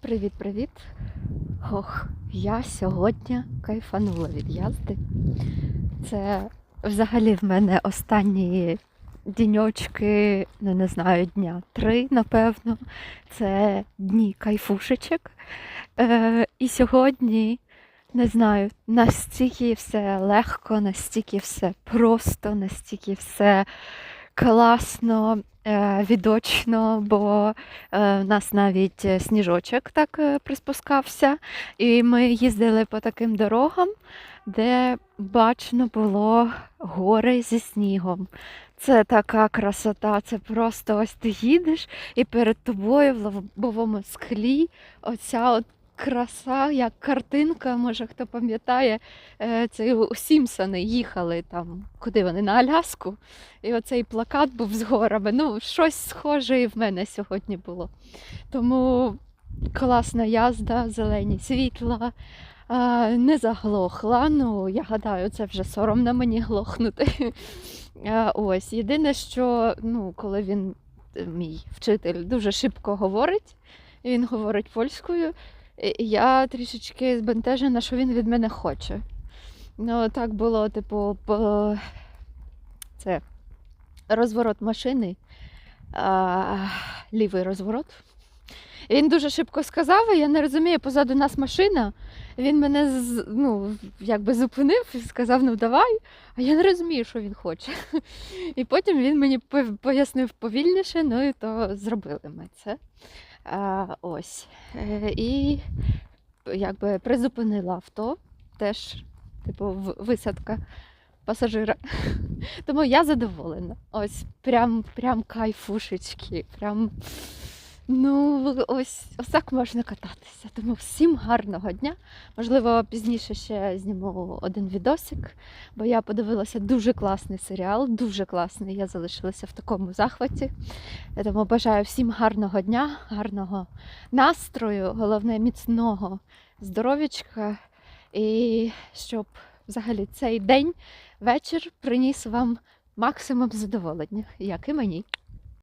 Привіт-привіт! Ох, я сьогодні кайфанула від язди. Це взагалі в мене останні діньочки, ну не знаю, дня три, напевно. Це дні кайфушечок. Е, і сьогодні, не знаю, настільки все легко, настільки все просто, настільки все класно, е, відочно, бо е, в нас навіть е, сніжочок так приспускався, і ми їздили по таким дорогам, де бачно було гори зі снігом. Це така красота, це просто ось ти їдеш, і перед тобою в лобовому склі оця от краса, як картинка, може хто пам'ятає, е, це у Сімпсони їхали там, куди вони, на Аляску. І оцей плакат був з горами. Ну, щось схоже і в мене сьогодні було. Тому класна язда, зелені світла, не заглохла. Ну, я гадаю, це вже соромно мені глохнути. Ось. Єдине, що ну, коли він, е, мій вчитель, дуже шибко говорить, він говорить польською, я трішечки збентежена, що він від мене хоче. Ну, так було, типу, по... це розворот машини, а, лівий розворот. Він дуже шибко сказав, я не розумію, позаду нас машина. Він мене ну, якби зупинив і сказав, ну давай, а я не розумію, що він хоче. І потім він мені пояснив повільніше, ну і то зробили ми це. Ось. Е, І якби призупинила авто, теж, типу, висадка пасажира. Тому я задоволена. Ось прям, прям кайфушечки. Прям, ну, ось, ось так можна кататися. Тому всім гарного дня. Можливо, пізніше ще зніму один відосик, бо я подивилася дуже класний серіал, дуже класний. Я залишилася в такому захваті. Я Тому бажаю всім гарного дня, гарного настрою, головне міцного здоров'ячка. І щоб взагалі цей день вечір приніс вам максимум задоволення, як і мені.